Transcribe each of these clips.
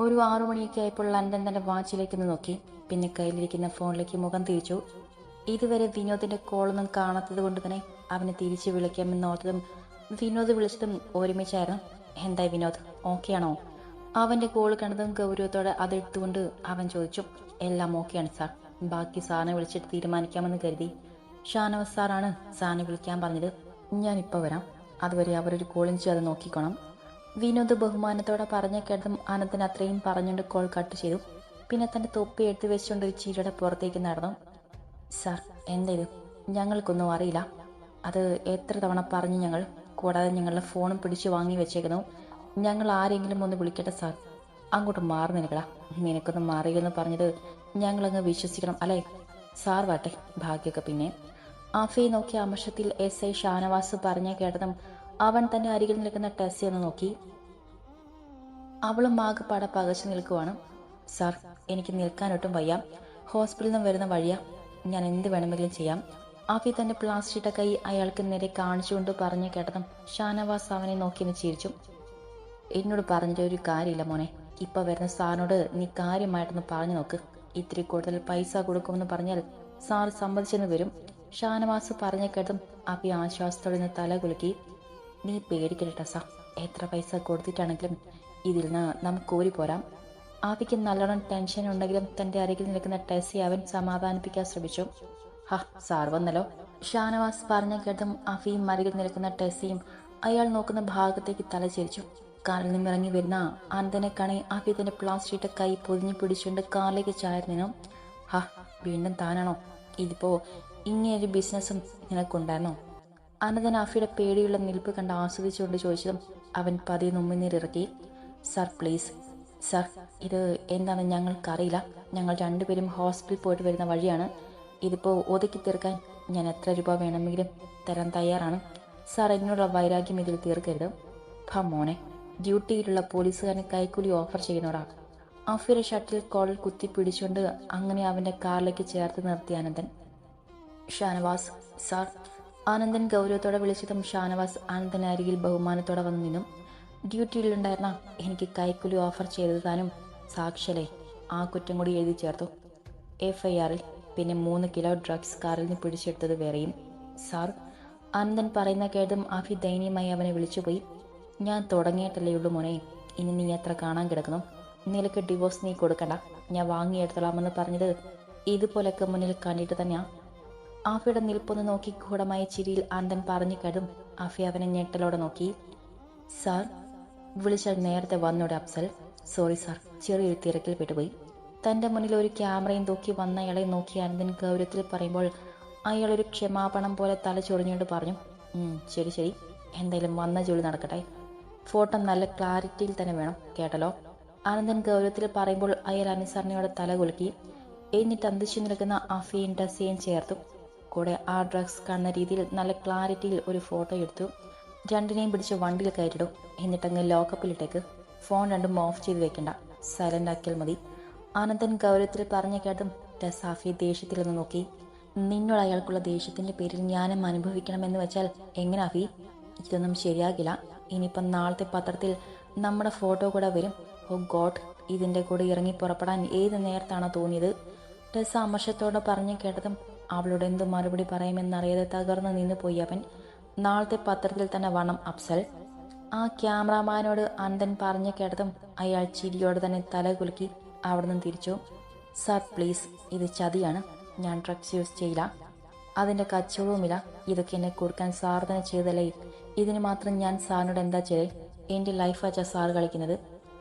ഒരു ആറു മണിയൊക്കെ ആയപ്പോൾ ലണ്ടൻ തന്റെ വാച്ചിലേക്ക് നോക്കി. പിന്നെ കയ്യിലിരിക്കുന്ന ഫോണിലേക്ക് മുഖം തിരിച്ചു. ഇതുവരെ വിനോദിന്റെ കോളൊന്നും കാണാത്തത് കൊണ്ട് തന്നെ അവനെ തിരിച്ച് വിളിക്കാമെന്ന് ഓർത്തതും വിനോദ് വിളിച്ചതും ഒരുമിച്ചായിരുന്നു. എന്തായി വിനോദ്? ഓക്കെ ആണോ? അവന്റെ കോൾ കണ്ടതും ഗൗരവത്തോടെ അതെടുത്തുകൊണ്ട് അവൻ ചോദിച്ചു. എല്ലാം ഓക്കെയാണ് സാർ ബാക്കി സാറിനെ വിളിച്ചിട്ട് തീരുമാനിക്കാമെന്ന് കരുതി. ഷാനവസ് സാറാണ് സാറിനെ വിളിക്കാൻ പറഞ്ഞത്. ഞാനിപ്പോൾ വരാം. അതുവരെ അവരൊരു കോളിങ് ചെയ്ത് നോക്കിക്കോണം. വിനോദ് ബഹുമാനത്തോടെ പറഞ്ഞ കേട്ടതും അനന്തൻ അത്രയും പറഞ്ഞുകൊണ്ട് കോൾ കട്ട് ചെയ്തു. പിന്നെ തന്റെ തൊപ്പി എടുത്തു വെച്ചുകൊണ്ട് ഒരു ചീരയുടെ പുറത്തേക്ക് നടന്നു. സാർ എന്താ ഇത്? ഞങ്ങൾക്കൊന്നും അറിയില്ല. അത് എത്ര തവണ പറഞ്ഞു ഞങ്ങൾ? കൂടാതെ ഞങ്ങളുടെ ഫോണും പിടിച്ചു വാങ്ങി വെച്ചേക്കുന്നു. ഞങ്ങൾ ആരെങ്കിലും ഒന്ന് വിളിക്കട്ടെ സാർ? അങ്ങോട്ട് മാറി നിൽക്കടാ. നിനക്കൊന്ന് മാറിയെന്ന് പറഞ്ഞത് ഞങ്ങളങ്ങ് വിശ്വസിക്കണം അല്ലേ? സാർ വാട്ടെ ഭാഗ്യമൊക്കെ പിന്നെ. ആഫയെ നോക്കിയ അമർഷത്തിൽ എസ് ഐ ഷാനവാസ് പറഞ്ഞ കേട്ടതും അവൻ തന്റെ അരികിൽ നിൽക്കുന്ന ടെസ്സി ഒന്ന് നോക്കി. അവളും ആകെപ്പാടെ പകച്ചു നിൽക്കുവാണ്. സാർ എനിക്ക് നിൽക്കാനൊട്ടും വയ്യ. ഹോസ്പിറ്റലിൽ നിന്ന് വരുന്ന വഴിയാ. ഞാൻ എന്ത് വേണമെങ്കിലും ചെയ്യാം. ആഫി തന്റെ പ്ലാസ്റ്റിട്ട കൈ അയാൾക്ക് നേരെ കാണിച്ചുകൊണ്ട് പറഞ്ഞു കേട്ടതും ഷാനവാസ് അവനെ നോക്കി എന്ന് ചിരിച്ചു. എന്നോട് പറഞ്ഞിട്ട് ഒരു കാര്യമില്ല മോനെ. ഇപ്പൊ വരുന്ന സാറിനോട് നീ കാര്യമായിട്ടൊന്ന് പറഞ്ഞു നോക്ക്. ഇത്തിരി കൂടുതൽ പൈസ കൊടുക്കുമെന്ന് പറഞ്ഞാൽ സാർ സമ്മതിച്ചെന്ന് വരും ഷാനവാസ് പറഞ്ഞു കേട്ടതും ആഫി ആശ്വാസത്തോടെ നിന്ന് തല കുലുക്കി. നീ പേടിക്കരുട്ട സാർ എത്ര പൈസ കൊടുത്തിട്ടാണെങ്കിലും ഇതിൽ നിന്ന് നമുക്ക് ഓരി പോരാം. ആവിക്ക് നല്ലോണം ടെൻഷൻ ഉണ്ടെങ്കിലും തന്റെ അരികിൽ നിൽക്കുന്ന ടെസ്സി അവൻ സമാധാനിപ്പിക്കാൻ ശ്രമിച്ചു. ഹ സാർ വന്നല്ലോ. ഷാനവാസ് പറഞ്ഞ കേട്ടതും അഫിയും അരികിൽ നിൽക്കുന്ന ടെസ്സിയും അയാൾ നോക്കുന്ന ഭാഗത്തേക്ക് തലചരിച്ചു. കാറിൽ നിന്നിറങ്ങി വരുന്ന അനന്തനെ കണി അഫി തന്റെ പ്ലാസ്റ്റിക് കൈ പൊതിഞ്ഞു പിടിച്ചുകൊണ്ട് കാറിലേക്ക് ചായർ നിന്നു. ഹ വീണ്ടും താനാണോ? ഇതിപ്പോ ഇങ്ങനെയൊരു ബിസിനസ്സും നിനക്കുണ്ടായിരുന്നോ? അനന്തൻ അഫിയുടെ പേടിയുള്ള നിൽപ്പ് കണ്ട് ആസ്വദിച്ചുകൊണ്ട് ചോദിച്ചതും അവൻ പതിയെ നുമ്മിനീരിറക്കി സാർ പ്ലീസ്. സാർ ഇത് എന്താണെന്ന് ഞങ്ങൾക്കറിയില്ല. ഞങ്ങൾ രണ്ടുപേരും ഹോസ്പിറ്റലിൽ പോയിട്ട് വരുന്ന വഴിയാണ്. ഇതിപ്പോൾ ഒതുക്കി തീർക്കാൻ ഞാൻ എത്ര രൂപ വേണമെങ്കിലും തരാൻ തയ്യാറാണ്. സാർ എന്നോടുള്ള വൈരാഗ്യം ഇതിൽ തീർക്കരുത്. ഭ മോനെ. ഡ്യൂട്ടിയിലുള്ള പോലീസുകാരന് കൈക്കൂലി ഓഫർ ചെയ്യുന്നോടാ അഫിയുടെ ഷട്ടിൽ കോളിൽ കുത്തി പിടിച്ചുകൊണ്ട് അങ്ങനെ അവന്റെ കാറിലേക്ക് ചേർത്ത് നിർത്തി അനന്തൻ. ഷാനവാസ് സാർ ആനന്ദൻ ഗൗരവത്തോടെ വിളിച്ചതും ഷാനവാസ് ആനന്ദൻ അരികിൽ ബഹുമാനത്തോടെ വന്നു നിന്നും ഡ്യൂട്ടിയിലുണ്ടായിരുന്ന എനിക്ക് കൈക്കൂലി ഓഫർ ചെയ്തു താനും സാക്ഷ്യലേ ആ കുറ്റം കൂടി എഴുതി ചേർത്തു. എഫ് ഐ ആറിൽ പിന്നെ മൂന്ന് കിലോ ഡ്രഗ്സ് കാറിൽ നിന്ന് പിടിച്ചെടുത്തത് വേറെയും. സാർ ആനന്ദൻ പറയുന്ന കേട്ടും ആഫി ദയനീയമായി അവനെ വിളിച്ചുപോയി ഞാൻ തുടങ്ങിയിട്ടല്ലേ ഉള്ളൂ മോനെ. ഇനി നീ എത്ര കാണാൻ കിടക്കുന്നു? നിനക്ക് ഡിവോഴ്സ് നീ കൊടുക്കണ്ട. ഞാൻ വാങ്ങിയെടുത്തോളാമെന്ന് പറഞ്ഞത് ഇതുപോലൊക്കെ മുന്നിൽ കണ്ടിട്ട് തന്നെയാ. ആഫിയുടെ നിൽപ്പൊന്ന് നോക്കി ഗൂഢമായ ചിരിയിൽ ആനന്ദൻ പറഞ്ഞു കഴും ആഫി അവനെ ഞെട്ടലോടെ നോക്കി. സാർ വിളിച്ചാൽ നേരത്തെ വന്നോടെ അഫ്സൽ. സോറി സാർ ചെറിയൊരു തിരക്കിൽ പെട്ടുപോയി. തന്റെ മുന്നിൽ ഒരു ക്യാമറയും തൂക്കി വന്ന അയാളെ നോക്കി ആനന്ദൻ ഗൗരവത്തിൽ പറയുമ്പോൾ അയാൾ ഒരു ക്ഷമാപണം പോലെ തല ചൊറിഞ്ഞുകൊണ്ട് പറഞ്ഞു "ഉം, ശരി ശരി. എന്തായാലും വന്ന ജോലി നടക്കട്ടെ. ഫോട്ടോ നല്ല ക്ലാരിറ്റിയിൽ തന്നെ വേണം കേട്ടല്ലോ? ആനന്ദൻ ഗൗരവത്തിൽ പറയുമ്പോൾ അയാൾ അനുസരണയോടെ തല കുലുക്കി. എന്നിട്ട് അന്തിച്ചു നിൽക്കുന്ന അഫിയും ഡസിയും ചേർത്തു. കൂടെ ആ ഡ്രഗ്സ് കാണുന്ന രീതിയിൽ നല്ല ക്ലാരിറ്റിയിൽ ഒരു ഫോട്ടോ എടുത്തു. രണ്ടിനെയും പിടിച്ച് വണ്ടിയിൽ കയറ്റിടും. എന്നിട്ടങ്ങ് ലോക്കപ്പിലിട്ടേക്ക് ഫോൺ രണ്ടും ഓഫ് ചെയ്ത് വെക്കണ്ട. സൈലന്റ് ആക്കിയാൽ മതി. ആനന്ദൻ ഗൗരവത്തിൽ പറഞ്ഞു കേട്ടും ടസാഫി ദേഷ്യത്തിലൊന്ന് നോക്കി. നിന്നോട് അയാൾക്കുള്ള ദേഷ്യത്തിന്റെ പേരിൽ ഞാനും അനുഭവിക്കണമെന്ന് വെച്ചാൽ എങ്ങനെ അഫി? ഇതൊന്നും ശരിയാകില്ല. ഇനിയിപ്പം നാളത്തെ പത്രത്തിൽ നമ്മുടെ ഫോട്ടോ കൂടെ വരും. ഓ ഗോഡ് ഇതിന്റെ കൂടെ ഇറങ്ങി പുറപ്പെടാൻ ഏത് നേരത്താണോ തോന്നിയത്? ടെസ് അമർഷത്തോടെ പറഞ്ഞു കേട്ടതും അവളോട് എന്ത് മറുപടി പറയുമെന്നറിയാതെ തകർന്നു നിന്ന് പോയി അവൻ. നാളത്തെ പത്രത്തിൽ തന്നെ വണം അഫ്സൽ. ആ ക്യാമറാമാനോട് അന്തൻ പറഞ്ഞു കേട്ടതും അയാൾ ചിരിയോടെ തന്നെ തല കുലുക്കി അവിടെ നിന്ന് തിരിച്ചു. സാർ പ്ലീസ് ഇത് ചതിയാണ്. ഞാൻ ഡ്രഗ്സ് യൂസ് ചെയ്യില്ല. അതിന്റെ കച്ചവടവുമില്ല. ഇതൊക്കെ എന്നെ കൊടുക്കാൻ സാർ തന്നെ ചെയ്തല്ലേ ഇതിന് മാത്രം ഞാൻ സാറിനോട് എന്താ ചെയ്യേ എന്റെ ലൈഫ് വച്ചാ സാർ കളിക്കുന്നത്.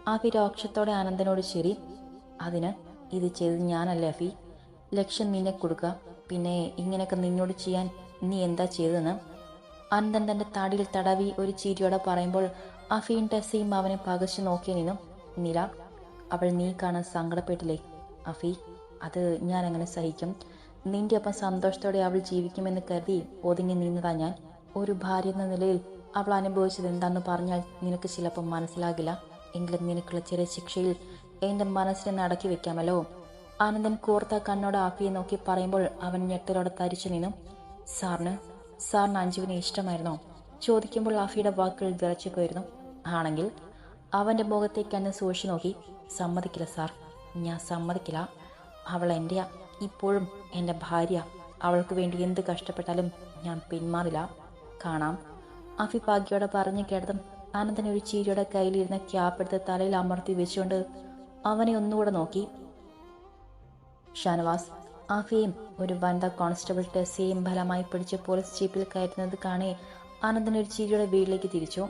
അഫി രോക്ഷത്തോടെ ആനന്ദനോട് ശരി അതിന്? ഇത് ചെയ്തത് ഞാനല്ലേ അഫി? ലക്ഷ്യം നിന്നെ കൊടുക്കുക. പിന്നെ ഇങ്ങനെയൊക്കെ നിന്നോട് ചെയ്യാൻ നീ എന്താ ചെയ്തതെന്ന്? അനന്തൻ തന്റെ താടിയിൽ തടവി ഒരു ചിരിയോടെ പറയുമ്പോൾ അഫീൻ ടെസീം അവനെ പകച്ചു നോക്കി നിന്നു. നില അവൾ നീ കാണാൻ സങ്കടപ്പെട്ടില്ലേ? അഫി അത് ഞാൻ അങ്ങനെ സഹിക്കും? നിന്റെ ഒപ്പം സന്തോഷത്തോടെ അവൾ ജീവിക്കുമെന്ന് കരുതി ഒതുങ്ങി നിന്നതാ ഞാൻ. ഒരു ഭാര്യ എന്ന നിലയിൽ അവൾ അനുഭവിച്ചത് എന്താണെന്ന് പറഞ്ഞാൽ നിനക്ക് ചിലപ്പോൾ മനസ്സിലാകില്ല. എങ്കിലും നിനക്കുള്ള ചെറിയ ശിക്ഷയിൽ എന്റെ മനസ്സിനെ നടക്കി വെക്കാമല്ലോ. ആനന്ദൻ കൂർത്ത കണ്ണോട് ആഫിയെ നോക്കി പറയുമ്പോൾ അവൻ ഞെട്ടലോടെ തരിച്ചു നിന്നു. സാറിന് സാറിന് അഞ്ജുവിനെ ഇഷ്ടമായിരുന്നോ? ചോദിക്കുമ്പോൾ ആഫിയുടെ വാക്കുകൾ വിറച്ചു പോയിരുന്നു. ആണെങ്കിൽ അവന്റെ മുഖത്തേക്ക് എന്നെ സൂക്ഷിച്ചു നോക്കി. സമ്മതിക്കില്ല സാർ. ഞാൻ സമ്മതിക്കില്ല. അവൾ എന്റെ ഇപ്പോഴും എന്റെ ഭാര്യ അവൾക്ക് വേണ്ടി എന്ത് കഷ്ടപ്പെട്ടാലും ഞാൻ പിന്മാറില്ല. കാണാം. അഫി ഭാഗ്യോടെ പറഞ്ഞു കേട്ടതും ആനന്ദൻ ഒരു ചീരിയുടെ കയ്യിലിരുന്ന ക്യാപ്പെടുത്ത് തലയിൽ അമർത്തി വെച്ചുകൊണ്ട് അവനെ ഒന്നുകൂടെ നോക്കി. ഷാനവാസ് ആഫിയും ഒരു വനിതാ കോൺസ്റ്റബിൾ ടെസ്സിയെയും ഫലമായി പിടിച്ച് പോലീസ് ജീപ്പിൽ കയറ്റുന്നത് കാണേ ആനന്ദൻ ഒരു ചിരിയുടെ വീട്ടിലേക്ക് തിരിച്ചു.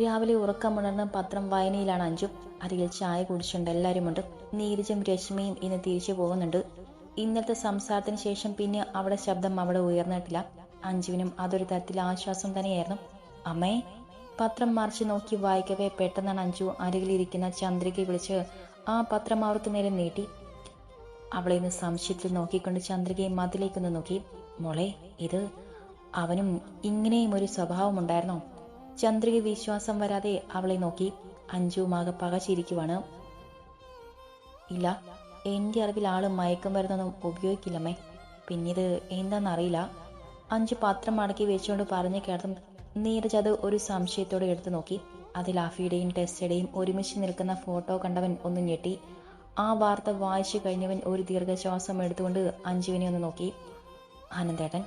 രാവിലെ ഉറക്കമുണർന്ന് പത്രം വായനയിലാണ് അഞ്ചു അരികിൽ ചായ കുടിച്ചുണ്ട് എല്ലാവരുമുണ്ട് നീരജും രശ്മിയും ഇന്ന് തിരിച്ചു പോകുന്നുണ്ട്. ഇന്നത്തെ സംസാരത്തിന് ശേഷം പിന്നെ അവിടെ ശബ്ദം അവിടെ ഉയർന്നിട്ടില്ല. അഞ്ജുവിനും അതൊരു തരത്തിൽ ആശ്വാസം തന്നെയായിരുന്നു. അമ്മേ പത്രം മറിച്ച് നോക്കി വായിക്കവേ പെട്ടെന്നാണ് അഞ്ജു അരികിലിരിക്കുന്ന ചന്ദ്രികയെ വിളിച്ച് ആ പത്രം അവർക്ക് നേരെ നീട്ടി. അവളെ ഒന്ന് സംശയത്തിൽ നോക്കിക്കൊണ്ട് ചന്ദ്രികയെ മതിലേക്കൊന്ന് നോക്കി. മോളെ ഇത് അവനും ഇങ്ങനെയും ഒരു സ്വഭാവമുണ്ടായിരുന്നോ? ചന്ദ്രിക വിശ്വാസം വരാതെ അവളെ നോക്കി. അഞ്ജുമാകെ പകച്ചിരിക്കുവാണ്. ഇല്ല എന്റെ അറിവിൽ ആൾ മയക്കം മരുന്നൊന്നും ഉപയോഗിക്കില്ലമ്മേ. പിന്നീട് എന്താണെന്നറിയില്ല അഞ്ചു പത്രം മടക്കി വെച്ചുകൊണ്ട് പറഞ്ഞു കേട്ടതും നീരജ് അത് ഒരു സംശയത്തോടെ എടുത്തു നോക്കി. അതിൽ ആഫിയുടെയും ടെസ്റ്റയുടെയും ഒരുമിച്ച് നിൽക്കുന്ന ഫോട്ടോ കണ്ടവൻ ഒന്ന് ഞെട്ടി. ആ വാർത്ത വായിച്ചു കഴിഞ്ഞവൻ ഒരു ദീർഘശ്വാസം എടുത്തുകൊണ്ട് അഞ്ജുവിനെ ഒന്ന് നോക്കി. ആനന്ദേട്ടൻ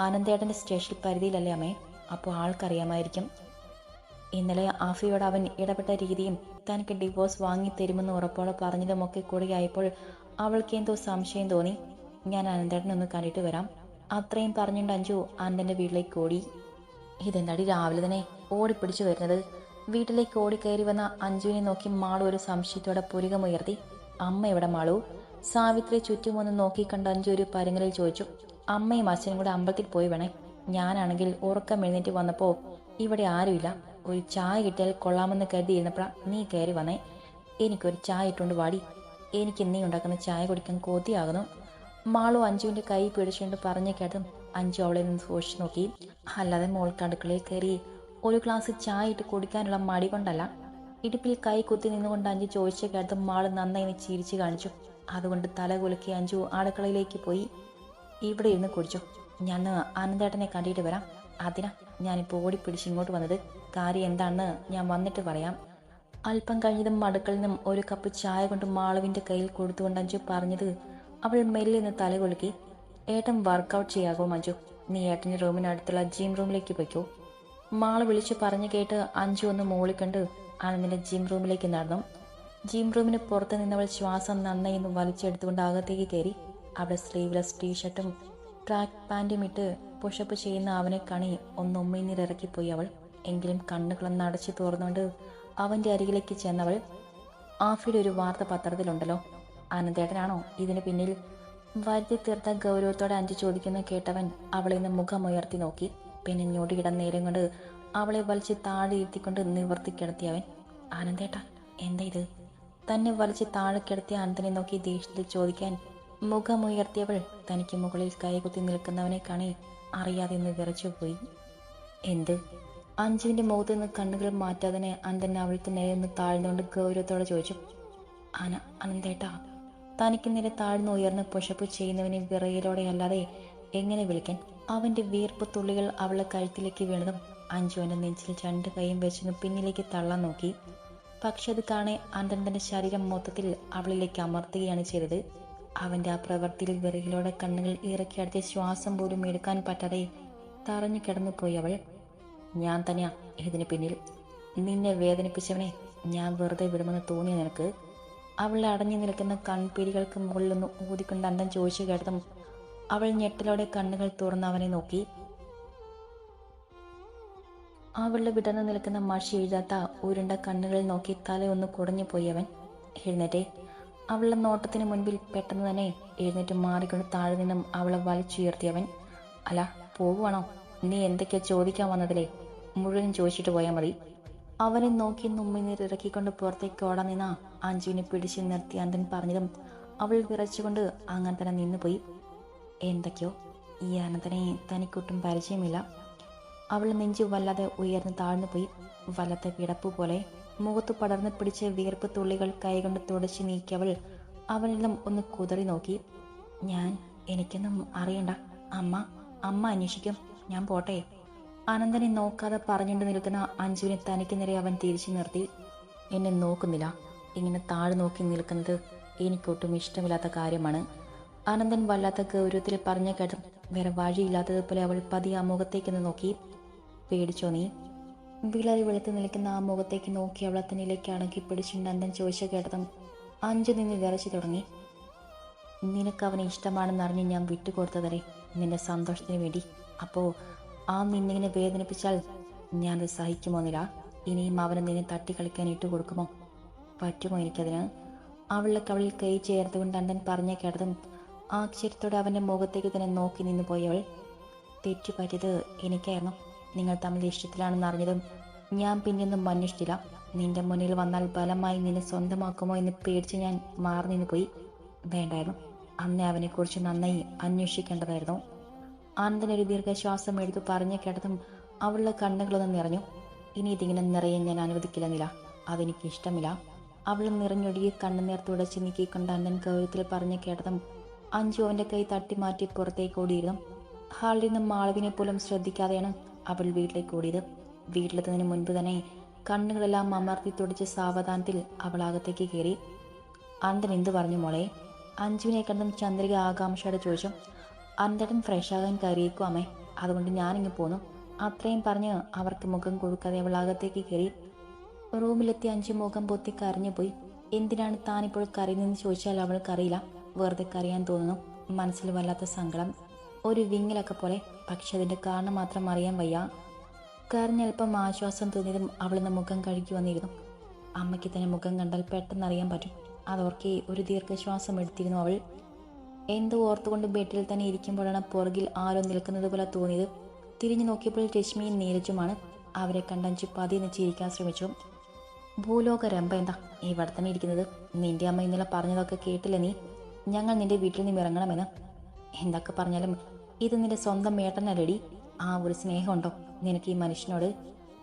ആനന്ദേട്ടന്റെ സ്റ്റേഷൻ പരിധിയിലല്ലേ അമ്മേ? അപ്പോൾ ആൾക്കറിയാമായിരിക്കും. ഇന്നലെ ആഫിയോട് അവൻ ഇടപെട്ട രീതിയും തനിക്ക് ഡിവോഴ്സ് വാങ്ങി തരുമെന്ന് ഉറപ്പോടെ പറഞ്ഞതുമൊക്കെ കൂടിയായപ്പോൾ അവൾക്ക് എന്തോ സംശയം തോന്നി. ഞാൻ അനന്തേട്ടനെ ഒന്ന് കണ്ടിട്ട് വരാം. അത്രയും പറഞ്ഞുകൊണ്ട് അഞ്ജു അനന്തന്റെ വീട്ടിലേക്ക് ഓടി. ഇതെന്താടി രാവിലെ തന്നെ ഓടിപ്പിടിച്ചു വരുന്നത്? വീട്ടിലേക്ക് ഓടിക്കയറി വന്ന അഞ്ജുവിനെ നോക്കി മാളു ഒരു സംശയത്തോടെ പുരികമുയർത്തി. അമ്മ എവിടെ മാളൂ? സാവിത്രി ചുറ്റും ഒന്ന് നോക്കി കണ്ട അഞ്ജു ഒരു പരങ്ങലിൽ ചോദിച്ചു അമ്മയും അച്ഛനും കൂടെ അമ്പലത്തിൽ പോയി വേണേ. ഞാനാണെങ്കിൽ ഉറക്കം എഴുന്നേറ്റ് വന്നപ്പോൾ ഇവിടെ ആരുമില്ല. ഒരു ചായ കിട്ടിയാൽ കൊള്ളാമെന്ന് കരുതിയിരുന്നപ്പോഴാ നീ കയറി വന്നേ. എനിക്കൊരു ചായ ഇട്ടുകൊണ്ട് വാടി. എനിക്ക് നീ ഉണ്ടാക്കുന്ന ചായ കുടിക്കാൻ കൊതിയാകുന്നു. മാളു അഞ്ജുവിന്റെ കൈ പിടിച്ചുകൊണ്ട് പറഞ്ഞു കേട്ടതും അഞ്ജു അവളെ നിന്ന് സൂക്ഷിച്ചു നോക്കി. അല്ലാതെ മോൾക്ക് അടുക്കളയിൽ കയറി ഒരു ഗ്ലാസ് ചായ ഇട്ട് കുടിക്കാനുള്ള മടി കൊണ്ടല്ല. ഇടുപ്പിൽ കൈ കുത്തി നിന്നുകൊണ്ട് അഞ്ചു ചോദിച്ച കേട്ടതും മാൾ നന്നായി ചിരിച്ചു കാണിച്ചു. അതുകൊണ്ട് തല കുലുക്കി അഞ്ചു അടുക്കളയിലേക്ക് പോയി. ഇവിടെ ഇരുന്ന് കുടിച്ചു. ഞാൻ അനന്തേട്ടനെ കണ്ടിട്ട് വരാം. അതിനാ ഞാനിപ്പോൾ ഓടിപ്പിടിച്ച് ഇങ്ങോട്ട് വന്നത്. കാര്യം എന്താണെന്ന് ഞാൻ വന്നിട്ട് പറയാം. അല്പം കഴിഞ്ഞതും അടുക്കളിൽ നിന്നും ഒരു കപ്പ് ചായ കൊണ്ട് മാളവിന്റെ കയ്യിൽ കൊടുത്തുകൊണ്ട് അഞ്ചു പറഞ്ഞത് അവൾ മെല്ലെ നിന്ന് തല കുലുക്കി. ഏട്ടൻ വർക്കൗട്ട് ചെയ്യാകോ മഞ്ജു? നീ ഏട്ടന്റെ റൂമിനടുത്തുള്ള ജിം റൂമിലേക്ക് പോയിക്കോ. മാൾ വിളിച്ചു പറഞ്ഞു കേട്ട് അഞ്ചു ഒന്ന് മോളിൽ കണ്ട് ആനന്ദിന്റെ ജിം റൂമിലേക്ക് നടന്നു. ജിം റൂമിന് പുറത്ത് നിന്നവൾ ശ്വാസം നന്നായി ഒന്ന് വലിച്ചെടുത്തുകൊണ്ട് അകത്തേക്ക് കയറി. അവിടെ സ്ലീവ്ലെസ് ടീഷർട്ടും ട്രാക്ക് പാന്റും ഇട്ട് പുഷപ്പ് ചെയ്യുന്ന അവനെ കണി ഒന്ന് ഉമ്മയിന്നിറക്കിപ്പോയി അവൾ. എങ്കിലും കണ്ണുകളൊന്ന് അടച്ചു തുറന്നുകൊണ്ട് അവന്റെ അരികിലേക്ക് ചെന്നവൾ ആഫിയുടെ ഒരു വാർത്ത പത്രത്തിലുണ്ടല്ലോ. ആനന്ദേട്ടനാണോ? ഇതിന് പിന്നിൽ വരുത്തി തീർത്ത ഗൗരവത്തോടെ അഞ്ചു ചോദിക്കുന്ന കേട്ടവൻ അവളെ നിന്ന് മുഖമുയർത്തി നോക്കി. പിന്നെ ഞൊടിയിടം നേരം കൊണ്ട് അവളെ വലിച്ച് താഴെ ഇരുത്തിക്കൊണ്ട് നിവർത്തി കിടത്തിയവൻ ആനന്ദേട്ട എന്താ ഇത്? തന്നെ വലിച്ച് താഴെ കിടത്തിയ ആനന്ദനെ നോക്കി ദേഷ്യത്തിൽ ചോദിക്കാൻ മുഖമുയർത്തിയവൾ തനിക്ക് മുകളിൽ കൈകുത്തി നിൽക്കുന്നവനെ കാണി അറിയാതെ ഒന്ന് വിറച്ചുപോയി എന്ത്? അഞ്ജുവിന്റെ മുഖത്ത് നിന്ന് കണ്ണുകൾ മാറ്റാതെ അന്തൻ അവൾക്ക് നേരെ ഒന്ന് താഴ്ന്നുകൊണ്ട് ഗൗരവത്തോടെ ചോദിച്ചു അന അനന്തേട്ടാ തനിക്ക് നേരെ താഴ്ന്നു ഉയർന്ന് പുഷപ്പ് ചെയ്യുന്നവനെ വിറയിലൂടെ അല്ലാതെ എങ്ങനെ വിളിക്കാൻ? അവന്റെ വീർപ്പ് തുള്ളികൾ അവളെ കഴുത്തിലേക്ക് വീണതും അഞ്ജു അവന്റെ നെഞ്ചിൽ രണ്ട് കൈയും വെച്ചൊന്ന് പിന്നിലേക്ക് തള്ളാൻ നോക്കി. പക്ഷെ അത് കാണെ അന്തൻ തന്റെ ശരീരം മൊത്തത്തിൽ അവളിലേക്ക് അമർത്തുകയാണ് ചെയ്തത്. അവന്റെ ആ പ്രവൃത്തിയിൽ വിറകിലൂടെ കണ്ണുകൾ ഇറക്കി അടുത്ത ശ്വാസം പോലും എടുക്കാൻ പറ്റാതെ തറഞ്ഞു കിടന്നുപോയി അവൾ. ഞാൻ തന്നെയാ ഇതിന് പിന്നിൽ. നിന്നെ വേദനിപ്പിച്ചവനെ ഞാൻ വെറുതെ വിടുമെന്ന് തോന്നി നിനക്ക്. അവൾ അടഞ്ഞു നിൽക്കുന്ന കൺപീലികൾക്ക് മുകളിലൊന്ന് ഊതിക്കൊണ്ട് അന്തം ചോദിച്ചു കേട്ടതും അവൾ ഞെട്ടലോടെ കണ്ണുകൾ തുറന്ന് അവനെ നോക്കി. അവളുടെ വിടർന്നു നിൽക്കുന്ന മഷി എഴുതാത്ത ഉരുണ്ട കണ്ണുകളിൽ നോക്കി തലയൊന്ന് കുടഞ്ഞു പോയി അവൻ എഴുന്നേറ്റേ. അവളുടെ നോട്ടത്തിന് മുൻപിൽ പെട്ടെന്ന് തന്നെ എഴുന്നേറ്റ് മാറിക്കൊണ്ട് താഴെ നിന്നും അവളെ വലിച്ചുയർത്തിയവൻ അല്ല പോകുവാണോ നീ എന്തൊക്കെയാ ചോദിക്കാൻ വന്നതിലേ? മുഴുവൻ ചോദിച്ചിട്ട് പോയാൽ മതി. അവനെ നോക്കി നുമ്മിനീർ ഇറക്കിക്കൊണ്ട് പുറത്തേക്ക് ഓടാൻ നിന്ന അഞ്ജുവിനെ പിടിച്ചു നിർത്തി അന്തൻ പറഞ്ഞതും അവൾ വിറച്ചുകൊണ്ട് അങ്ങനെ തന്നെ നിന്നുപോയി. എന്തൊക്കെയോ? ഈ അനന്തനെ തനിക്കൊട്ടും പരിചയമില്ല. അവൾ നെഞ്ചു വല്ലാതെ ഉയർന്ന് താഴ്ന്നു പോയി. വല്ലാത്ത കിടപ്പ് പോലെ മുഖത്ത് പടർന്നു പിടിച്ച് വിയർപ്പ് തുള്ളികൾ കൈകൊണ്ട് തുടച്ചു നീക്കിയവൾ അവനെല്ലാം ഒന്ന് കുതറി നോക്കി. ഞാൻ എനിക്കൊന്നും അറിയണ്ട. അമ്മ അമ്മ അന്വേഷിക്കും. ഞാൻ പോട്ടെ. അനന്തനെ നോക്കാതെ പറഞ്ഞുകൊണ്ട് നിൽക്കുന്ന അഞ്ജുവിനെ തനിക്ക് നേരെ അവൻ തിരിച്ചു നിർത്തി. എന്നെ നോക്കുന്നില്ല. ഇങ്ങനെ താഴെ നോക്കി നിൽക്കുന്നത് എനിക്കൊട്ടും ഇഷ്ടമില്ലാത്ത കാര്യമാണ്. അനന്തൻ വല്ലാത്ത ഗൗരവത്തിൽ പറഞ്ഞ കേട്ടും വേറെ വഴിയില്ലാത്തതുപോലെ അവൾ പതിയെ ആ നോക്കി. പേടിച്ചോ നീ? വിളറി വെളുത്ത് നിൽക്കുന്ന ആ മുഖത്തേക്ക് നോക്കി അവളെ തന്നിലേക്ക് അടക്കി പിടിച്ച് നന്ദൻ ചോദിച്ച കേട്ടതും അഞ്ചു നിന്ന് വിറച്ചു തുടങ്ങി. നിനക്ക് അവനെ ഇഷ്ടമാണെന്ന് അറിഞ്ഞ് ഞാൻ വിട്ടുകൊടുത്തതരെ നിന്റെ സന്തോഷത്തിന് വേണ്ടി. അപ്പോൾ ആ നിന്നിങ്ങനെ വേദനിപ്പിച്ചാൽ ഞാനത് നില? ഇനിയും അവനെ നിന്നെ തട്ടിക്കളിക്കാൻ കൊടുക്കുമോ പറ്റുമോ എനിക്കതിന്? അവളുടെ കവളിൽ കൈ ചേർത്തുകൊണ്ട് അന്തൻ പറഞ്ഞ കേട്ടതും ആശ്ചര്യത്തോടെ അവന്റെ മുഖത്തേക്ക് തന്നെ നോക്കി നിന്നു പോയവൾ തെറ്റുപറ്റിയത് എനിക്കായിരുന്നു. നിങ്ങൾ തമ്മിൽ ഇഷ്ടത്തിലാണെന്ന് അറിഞ്ഞതും ഞാൻ പിന്നെയൊന്നും അന്വേഷിച്ചില്ല. നിന്റെ മുന്നിൽ വന്നാൽ ബലമായി നിന്നെ സ്വന്തമാക്കുമോ എന്ന് പേടിച്ച് ഞാൻ മാറി നിന്ന് പോയി. വേണ്ടായിരുന്നു. അന്ന് അവനെക്കുറിച്ച് നന്നായി അന്വേഷിക്കേണ്ടതായിരുന്നു. ആനന്ദൻ ഒരു ദീർഘശ്വാസം എടുത്തു പറഞ്ഞു കേട്ടതും അവളുടെ കണ്ണുകളൊന്നും നിറഞ്ഞു. ഇനി ഇതിങ്ങനെ നിറയെ ഞാൻ അനുവദിക്കില്ല നില. അതെനിക്ക് ഇഷ്ടമില്ല. അവൾ നിറഞ്ഞൊഴുകി കണ്ണുനീർ തുടച്ച് നീക്കിക്കൊണ്ട് അണ്ണൻ ഗൗരവത്തിൽ പറഞ്ഞു കേട്ടതും അഞ്ചു അവന്റെ കൈ തട്ടി മാറ്റി പുറത്തേക്ക് ഓടിയിരുന്നു. ഹാളിൽ നിന്നും മാളവിനെ പോലും ശ്രദ്ധിക്കാതെയാണ് അവൾ വീട്ടിലേക്ക് ഓടിയത്. വീട്ടിലെത്തുന്നതിന് മുൻപ് തന്നെ കണ്ണുകളെല്ലാം അമർത്തി തുടച്ച് സാവധാനത്തിൽ അവൾ അകത്തേക്ക് കയറി. അന്തൻ എന്ത് പറഞ്ഞു മോളെ? അഞ്ജുവിനെ കണ്ടും ചന്ദ്രിക ആകാംക്ഷയോടെ ചോദിച്ചു. അന്തടം ഫ്രഷ് ആകാൻ കയറിയേക്കും അമ്മേ. അതുകൊണ്ട് ഞാനിങ്ങ് പോന്നു. അത്രയും പറഞ്ഞ് അവർക്ക് മുഖം കൊടുക്കാതെ അവൾ അകത്തേക്ക് കയറി. റൂമിലെത്തി അഞ്ചു മുഖം പൊത്തി കരഞ്ഞു പോയി. എന്തിനാണ് താനിപ്പോൾ കരയുന്നതെന്ന് ചോദിച്ചാൽ അവൾക്കറിയില്ല. വെറുതെ കരയാൻ തോന്നുന്നു. മനസ്സിൽ വല്ലാത്ത സങ്കടം. ഒരു വിങ്ങലൊക്കെ പോലെ പക്ഷെ അതിന്റെ കാരണം മാത്രം അറിയാൻ വയ്യ. കരഞ്ഞൽപ്പം ആശ്വാസം തോന്നിയതും അവളിന്ന് മുഖം കഴുകി വന്നിരുന്നു. അമ്മയ്ക്ക് തന്നെ മുഖം കണ്ടാൽ പെട്ടെന്ന് അറിയാൻ പറ്റും. അതോർക്കെ ഒരു ദീർഘശ്വാസം എടുത്തിരുന്നു അവൾ. എന്തോ ഓർത്തുകൊണ്ട് ബെഡിൽ തന്നെ ഇരിക്കുമ്പോഴാണ് പുറകിൽ ആരോ നിൽക്കുന്നത് പോലെ തോന്നിയത്. തിരിഞ്ഞു നോക്കിയപ്പോൾ രശ്മിയും നീരജുമാണ്. അവരെ കണ്ടഞ്ചു പതിയെ ചിരിക്കാൻ ശ്രമിച്ചു. ഭൂലോക രംഭ എന്താ? ഇവിടെ തന്നെ ഇരിക്കുന്നത്. നിന്റെ അമ്മ ഇന്നലെ പറഞ്ഞതൊക്കെ കേട്ടില്ല നീ? ഞങ്ങൾ നിന്റെ വീട്ടിൽ നിന്ന് ഇറങ്ങണമെന്ന് എന്തൊക്കെ പറഞ്ഞാലും ഇത് നിന്റെ സ്വന്തം മേട്ടനല്ലടി ആ ഒരു സ്നേഹമുണ്ടോ? നിനക്ക് ഈ മനുഷ്യനോട്?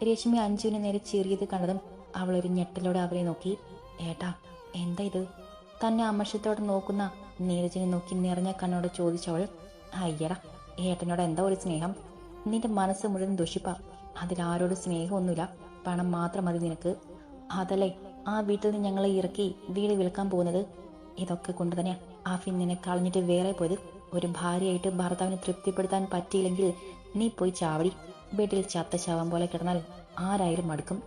രശ്മി അഞ്ജുവിനെ നേരെ ചെറിയത് കണ്ടതും അവൾ ഒരു ഞെട്ടലോടെ അവരെ നോക്കി. ഏട്ടാ എന്താ ഇത്? തന്നെ അമർഷത്തോടെ നോക്കുന്ന നീരജിനെ നോക്കി നിറഞ്ഞ കണ്ണോട് ചോദിച്ചവൾ അയ്യട ഏട്ടനോട് എന്താ ഒരു സ്നേഹം? നിന്റെ മനസ്സ് മുഴുവൻ ദുഷിപ്പ. അതിലാരോട് സ്നേഹമൊന്നുമില്ല. പണം മാത്രം മതി നിനക്ക്. അതല്ലേ ആ വീട്ടിൽ നിന്ന് ഞങ്ങളെ ഇറക്കി വീട് വിൽക്കാൻ പോകുന്നത്? ഇതൊക്കെ കൊണ്ട് തന്നെ ആഫിൻ നിന്നെ കളഞ്ഞിട്ട് വേറെ പോയത്. ഒരു ഭാര്യയായിട്ട് ഭർത്താവിനെ തൃപ്തിപ്പെടുത്താൻ പറ്റിയില്ലെങ്കിൽ നീ പോയി ചാവടി. വീട്ടിൽ ചത്ത ശവം പോലെ കിടന്നാൽ ആരായാലും മടുക്കും.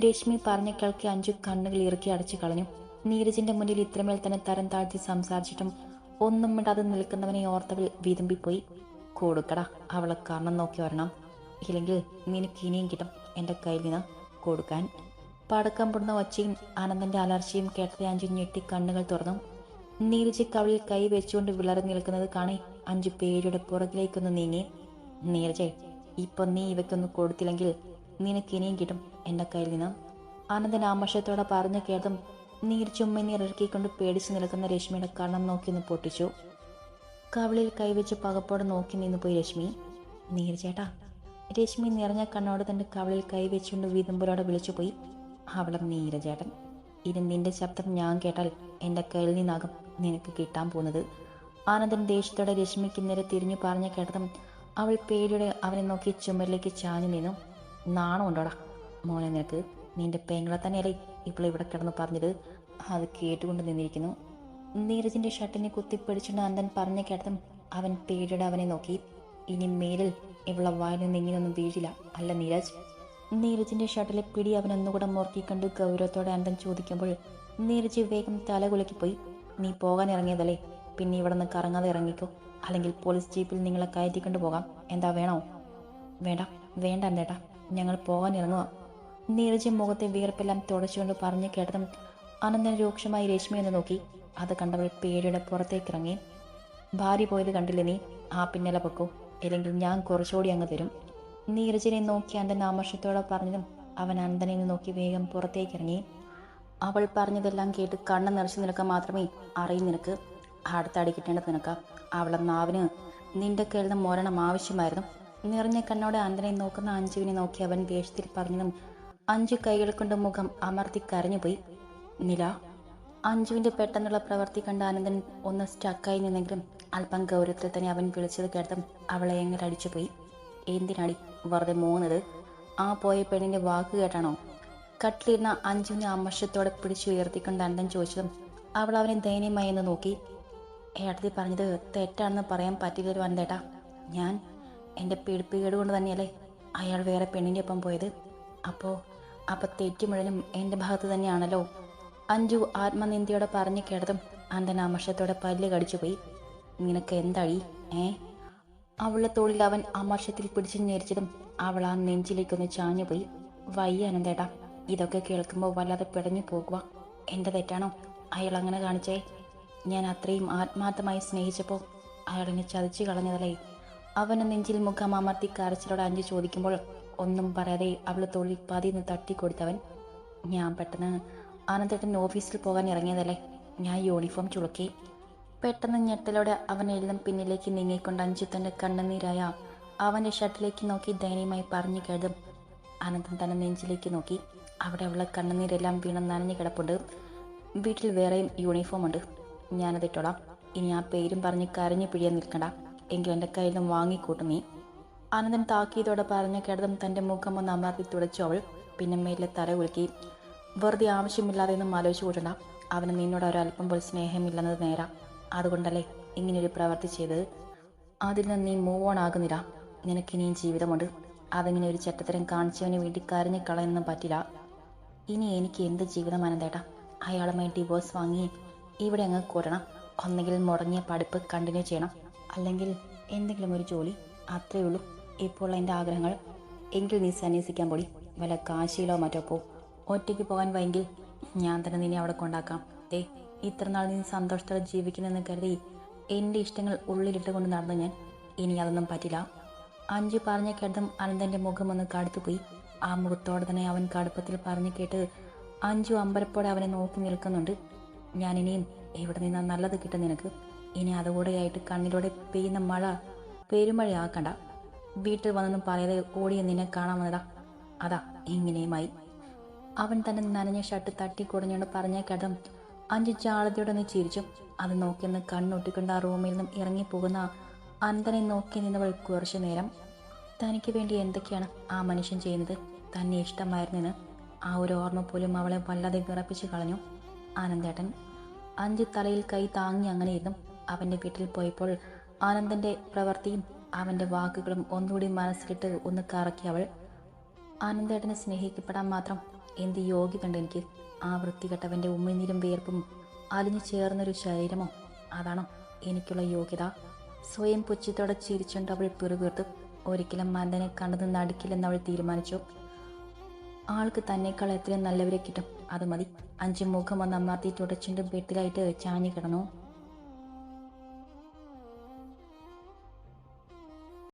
രശ്മി പറഞ്ഞ കേൾക്കി അഞ്ചു കണ്ണുകൾ ഇറക്കി അടച്ചു കളഞ്ഞു. നീരജിന്റെ മുന്നിൽ ഇത്രമേൽ തന്നെ തരം താഴ്ത്തി സംസാരിച്ചിട്ടും ഒന്നും മിണ്ടാതെ നിൽക്കുന്നവനെ ഓർത്തവൾ വിതുമ്പിപ്പോയി. കൊടുക്കട അവളെ കാരണം നോക്കി വരണം. ഇല്ലെങ്കിൽ നിനക്ക് ഇനിയും കിട്ടും എന്റെ കയ്യിൽ നിന്ന് കൊടുക്കാൻ. പടക്കം പൊടുന്ന ഒച്ചയും ആനന്ദന്റെ അലർച്ചയും കേട്ടത് അഞ്ചു ഞെട്ടി കണ്ണുകൾ തുറന്നു. നീരജ് കവളിൽ കൈ വെച്ചുകൊണ്ട് വിളറി നിൽക്കുന്നത് കാണി അഞ്ചു പേരുടെ പുറകിലേക്കൊന്ന് നീങ്ങി. നീരജെ ഇപ്പൊ നീ ഇവയ്ക്കൊന്ന് കൊടുത്തില്ലെങ്കിൽ നിനക്ക് ഇനിയും കിട്ടും എന്റെ കയ്യിൽ നിന്ന്. ആനന്ദൻ ആമർഷത്തോടെ പറഞ്ഞു കേട്ടതും നീർ ചുമ്മനീർ ഇറക്കിക്കൊണ്ട് പേടിച്ചു നിൽക്കുന്ന രശ്മിയുടെ കണ്ണം നോക്കി ഒന്ന് പൊട്ടിച്ചു. കവളിൽ കൈവച്ച് പകപ്പോടെ നോക്കി നിന്ന് പോയി രശ്മി. നീരജേട്ടാ രശ്മി നിറഞ്ഞ കണ്ണോട് തന്റെ കവളിൽ കൈവച്ചുകൊണ്ട് വീതുമ്പോലോടെ വിളിച്ചു പോയി. അവളെ നീരചേട്ടൻ ഇനി നിന്റെ ശബ്ദം ഞാൻ കേട്ടാൽ എന്റെ കയ്യിൽ നിന്നാകും. നിനക്ക് കിട്ടാൻ പോകുന്നത് ആനന്ദൻ ദേഷ്യത്തോടെ രശ്മിക്ക് നേരെ തിരിഞ്ഞു പറഞ്ഞു കേട്ടതും അവൾ പേടിയോടെ അവനെ നോക്കി ചുമരിലേക്ക് ചാഞ്ഞു നിന്നു. നാണമുണ്ടോടാ മോനെ നിനക്ക്? നിന്റെ പെങ്ങളെ തന്നെയല്ലേ ഇപ്പോൾ ഇവിടെ കിടന്ന് പറഞ്ഞത്. അത് കേട്ടുകൊണ്ട് നിന്നിരിക്കുന്നു. നീരജിന്റെ ഷർട്ടിനെ കുത്തിപ്പിടിച്ചുകൊണ്ട് അന്തൻ പറഞ്ഞു കേട്ടതും അവൻ പേടിയോടെ അവനെ നോക്കി. ഇനി മേലിൽ ഇവളെ വായിൽ നിന്ന് ഇങ്ങനെയൊന്നും വീഴില്ല. അല്ല നീരജ്? നീരജിന്റെ ഷർട്ടിലെ പിടി അവൻ ഒന്നുകൂടെ മുറുക്കിക്കണ്ട് ഗൗരവത്തോടെ അന്തൻ ചോദിക്കുമ്പോൾ നീരജ് വേഗം തല കുലക്കിപ്പോയി നീ പോകാൻ ഇറങ്ങിയതല്ലേ? പിന്നെ ഇവിടെ നിന്ന് കറങ്ങാതെ ഇറങ്ങിക്കോ. അല്ലെങ്കിൽ പോലീസ് ജീപ്പിൽ നിങ്ങളെ കയറ്റിക്കൊണ്ട് പോകാം. എന്താ വേണോ? വേണ്ട വേണ്ട എന്തേട്ടാ ഞങ്ങൾ പോകാൻ ഇറങ്ങുക നീരജ് മുഖത്തെ വിയർപ്പെല്ലാം തുടച്ചുകൊണ്ട് പറഞ്ഞു കേട്ടതും അനന്തൻ രൂക്ഷമായി രശ്മി എന്ന് നോക്കി. അത് കണ്ടവൾ പേടിയുടെ പുറത്തേക്ക് ഇറങ്ങി. ഭാര്യ പോയത് കണ്ടില്ലേ നീ? ആ പിന്നല പൊക്കോ. ഇല്ലെങ്കിൽ ഞാൻ കുറച്ചുകൂടി അങ്ങ് തരും. നീരജിനെ നോക്കി അന്തൻ ആമർഷത്തോടെ പറഞ്ഞതും അവൻ അനന്തനെ നോക്കി വേഗം പുറത്തേക്ക് ഇറങ്ങി. അവൾ പറഞ്ഞതെല്ലാം കേട്ട് കണ്ണ് നിറച്ചു നിനക്ക് മാത്രമേ അറിയും നിനക്ക്. അടുത്തടി കിട്ടേണ്ടത് നിനക്ക. അവളെ നാവിന് നിന്റെ നിന്ന് മോരണം ആവശ്യമായിരുന്നു. നിറഞ്ഞ കണ്ണോടെ അന്തനെ നോക്കുന്ന അഞ്ജുവിനെ നോക്കി അവൻ ദേഷ്യത്തിൽ പറഞ്ഞതും അഞ്ചു കൈകൾ കൊണ്ട് മുഖം അമർത്തി കരഞ്ഞുപോയി. നില. അഞ്ജുവിന്റെ പെട്ടെന്നുള്ള പ്രവൃത്തി കണ്ട ആനന്ദൻ ഒന്ന് സ്റ്റക്കായി നിന്നെങ്കിലും അല്പം ഗൗരവത്തിൽ തന്നെ അവൻ വിളിച്ചത് കേട്ടതും അവളെ എങ്ങനെ അടിച്ചുപോയി? എന്തിനാടി? വെറുതെ മൂന്നത്? ആ പോയ പെണ്ണിന്റെ വാക്ക് കേട്ടാണോ? കട്ടിലിരുന്ന അഞ്ജുവിനെ അമർഷത്തോടെ പിടിച്ചുയർത്തിക്കൊണ്ട് അന്തൻ ചോദിച്ചതും അവൾ അവനെ ദയനീയമായി എന്ന് നോക്കി. ഏട്ടത്തി പറഞ്ഞത് തെറ്റാണെന്ന് പറയാൻ പറ്റില്ലൊരു വന്നേട്ടാ ഞാൻ എന്റെ പിടിപ്പുകേട് കൊണ്ട് തന്നെയല്ലേ അയാൾ വേറെ പെണ്ണിന്റെ ഒപ്പം പോയത്. അപ്പോൾ അപ്പോൾ തെറ്റ് എന്റെ ഭാഗത്ത് തന്നെയാണല്ലോ. അഞ്ജു ആത്മനിന്ദയോടെ പറഞ്ഞു കേട്ടതും അന്തൻ അമർഷത്തോടെ പല്ല് കടിച്ചുപോയി നിനക്ക് എന്തായി ഏ? അവളുടെ തോളിൽ അവൻ അമർഷത്തിൽ പിടിച്ചു ഞെരിച്ചതും അവൾ ആ നെഞ്ചിലേക്കൊന്ന് ചാഞ്ഞുപോയി. വയ്യ അനന്തേട്ടാ. ഇതൊക്കെ കേൾക്കുമ്പോൾ വല്ലാതെ പിടഞ്ഞു പോകുക എന്റെ തെറ്റാണോ? അയാൾ അങ്ങനെ കാണിച്ചേ. ഞാൻ അത്രയും ആത്മാർത്ഥമായി സ്നേഹിച്ചപ്പോൾ അയാളിനെ ചതിച്ചു കളഞ്ഞതല്ലേ? അവന് നെഞ്ചിൽ മുഖം അമർത്തി കരച്ചിലോട് അഞ്ചു ചോദിക്കുമ്പോൾ ഒന്നും പറയാതെ അവൾ തൊഴിൽ തട്ടി കൊടുത്തവൻ ഞാൻ പെട്ടെന്ന് ആനന്ദേട്ടൻ ഓഫീസിൽ പോകാൻ ഇറങ്ങിയതല്ലേ? ഞാൻ യൂണിഫോം ചുളുക്കി. പെട്ടെന്ന് ഞെട്ടലോടെ അവൻ എല്ലാം പിന്നിലേക്ക് നീങ്ങിക്കൊണ്ട് അഞ്ചു തന്റെ കണ്ണുനീരായ അവന്റെ ഷർട്ടിലേക്ക് നോക്കി ദയനീയമായി പറഞ്ഞു കേതും അനന്തൻ തന്നെ നെഞ്ചിലേക്ക് നോക്കി. അവിടെ അവളെ കണ്ണുനീരെല്ലാം വീണ് നനഞ്ഞു കിടപ്പുണ്ട്. വീട്ടിൽ വേറെയും യൂണിഫോം ഉണ്ട്. ഞാനതിട്ടോളാം ഇനി ആ പേരും പറഞ്ഞ് കരഞ്ഞു പിഴിയാൻ നിൽക്കണ്ട. എങ്കിലും എന്റെ കയ്യിൽ നിന്നും വാങ്ങിക്കൂട്ടും നീ. അനന്തൻ താക്കിയതോടെ പറഞ്ഞു കേട്ടതും തന്റെ മുഖം ഒന്ന് അമർത്തി തുടച്ചു അവൾ. പിന്നെ മേലെ തല കുലുക്കി. വെറുതെ ആവശ്യമില്ലാതെ ഒന്നും ആലോചിച്ചു കൂട്ടണ്ട. അവന് നിന്നോട് ഒരല്പം പോലും സ്നേഹമില്ലെന്നത് നേരാ. അതുകൊണ്ടല്ലേ ഇങ്ങനെയൊരു പ്രവൃത്തി ചെയ്തത്? അതിൽ നിന്ന് നീ മൂവ് ഓൺ ആകുന്നില്ല. നിനക്കിനിയും ജീവിതമുണ്ട്. അതിങ്ങനെ ഒരു ചട്ടത്തരം കാണിച്ചവന് വേണ്ടി കരഞ്ഞു കളയാനൊന്നും പറ്റില്ല. ഇനി എനിക്ക് എന്ത് ജീവിതം അനന്തേട്ടാ? അയാളുമായി ഡിവോഴ്സ് വാങ്ങി ഇവിടെ അങ്ങ് കൂടണം ഒന്നെങ്കിൽ മുടങ്ങിയ പഠിപ്പ് കണ്ടിന്യൂ ചെയ്യണം. അല്ലെങ്കിൽ എന്തെങ്കിലും ഒരു ജോലി. അത്രയേ ഉള്ളൂ. ഇപ്പോൾ എന്റെ ആഗ്രഹങ്ങൾ. എങ്കിൽ നീ സന്യസിക്കാൻ പൊടി. വല്ല കാശിയിലോ മറ്റോ പോ. ഒറ്റയ്ക്ക് പോകാൻ വൈകിൽ ഞാൻ തന്നെ നിന്നെ അവിടെ കൊണ്ടാക്കാം. ദേ ഇത്ര നാൾ നീ സന്തോഷത്തോടെ ജീവിക്കുന്നെന്ന് കരുതി എന്റെ ഇഷ്ടങ്ങൾ ഉള്ളിലിട്ട് കൊണ്ട് നടന്നു ഞാൻ. ഇനി അതൊന്നും പറ്റില്ല. അഞ്ചു പറഞ്ഞ കരുതും അനന്തന്റെ മുഖം ഒന്ന് കടുത്തുപോയി. ആ മുഖത്തോടെ തന്നെ അവൻ കടുപ്പത്തിൽ പറഞ്ഞു കേട്ട് അഞ്ചു അമ്പലപ്പോടെ അവനെ നോക്കി നിൽക്കുന്നുണ്ട്. ഞാൻ ഇനിയും എവിടെ നിന്നാ നല്ലത് കിട്ടും നിനക്ക്? ഇനി അതുകൂടെയായിട്ട് കണ്ണിലൂടെ പെയ്യുന്ന മഴ പെരുമഴയാക്കണ്ട. വീട്ടിൽ വന്നൊന്നും പറയാതെ ഓടിയ നിന്നെ കാണാൻ വന്നതാ അതാ ഇങ്ങനെയുമായി. അവൻ തന്നെ നനഞ്ഞ ഷർട്ട് തട്ടി കുടഞ്ഞുകൊണ്ട് പറഞ്ഞ കഥം അഞ്ചു ചാളതയോടെ ഒന്ന് ചിരിച്ചു. അത് നോക്കിയൊന്ന് കണ്ണൊട്ടിക്കൊണ്ട് ആ റൂമിൽ നിന്നും ഇറങ്ങിപ്പോകുന്ന അന്തനെ നോക്കി നിന്നവൾ കുറച്ചു നേരം തനിക്ക് വേണ്ടി എന്തൊക്കെയാണ് ആ മനുഷ്യൻ ചെയ്യുന്നത്? തന്നെ ഇഷ്ടമായിരുന്നെന്ന് ആ ഒരു ഓർമ്മ പോലും അവളെ വല്ലാതെ വിറപ്പിച്ച് കളഞ്ഞു. ആനന്ദേട്ടൻ അഞ്ച് തലയിൽ കൈ താങ്ങി അങ്ങനെ ഇരുന്നു അവന്റെ വീട്ടിൽ പോയപ്പോൾ ആനന്ദന്റെ പ്രവൃത്തിയും അവന്റെ വാക്കുകളും ഒന്നുകൂടി മനസ്സിലിട്ട് ഒന്ന് കറക്കി അവൾ ആനന്ദേട്ടനെ സ്നേഹിക്കപ്പെടാൻ മാത്രം എന്ത് യോഗ്യതയുണ്ട് എനിക്ക്? ആ വൃത്തികെട്ടവന്റെ ഉമ്മിനീരും വിയർപ്പും അലിഞ്ഞു ചേർന്നൊരു ശരീരമോ? അതാണോ എനിക്കുള്ള യോഗ്യത? സ്വയം പുച്ഛത്തോടെ ചിരിച്ചുകൊണ്ട് അവൾ പിറുപിറുത്തു ഒരിക്കലും മന്ദനെ കണ്ടത് നടക്കില്ലെന്ന് അവൾ തീരുമാനിച്ചു. ആൾക്ക് തന്നെക്കാൾ എത്രയും നല്ലവരെ കിട്ടും. അത് മതി. അഞ്ചു മുഖം വന്ന് അമ്മാർത്തി തുടച്ചിന്റെ ബെഡിലായിട്ട് ചാഞ്ഞു കിടന്നു.